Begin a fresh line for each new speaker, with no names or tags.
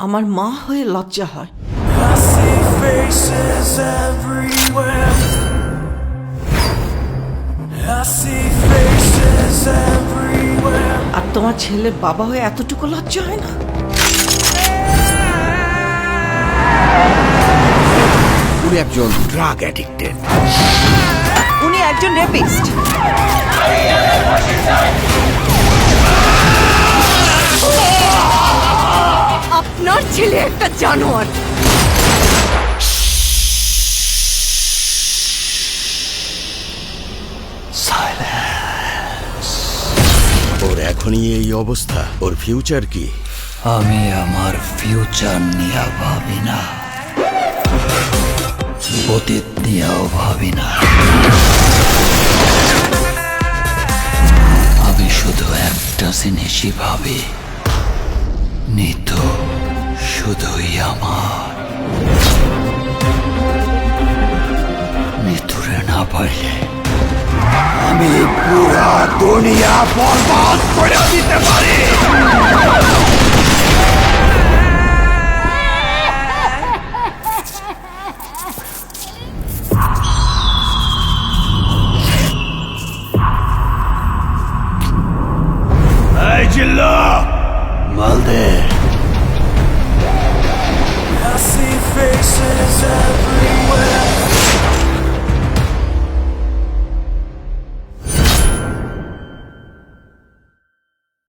আমার মা হয়ে লজ্জা হয়. আর তোমার ছেলের বাবা হয়ে এতটুকু লজ্জা হয় না?
উনি একজন ড্রাগ অ্যাডিক্টেড
উনি একজন রেপিস্ট
আপনার ছেলে একটা জানোয়ার।
ওর এখনই এই অবস্থা। ওর ফিউচার কি?
আমি আমার ফিউচার নিয়ে ভাবি না। অতীত নিয়েও ভাবি না। আমি শুধু একটা জিনিসই ভাবি। নিত শুধুই আমার। মিথুরে না পারলে আমি পুরা দুনিয়া বরবাদ করে দিতে পারি। মালদের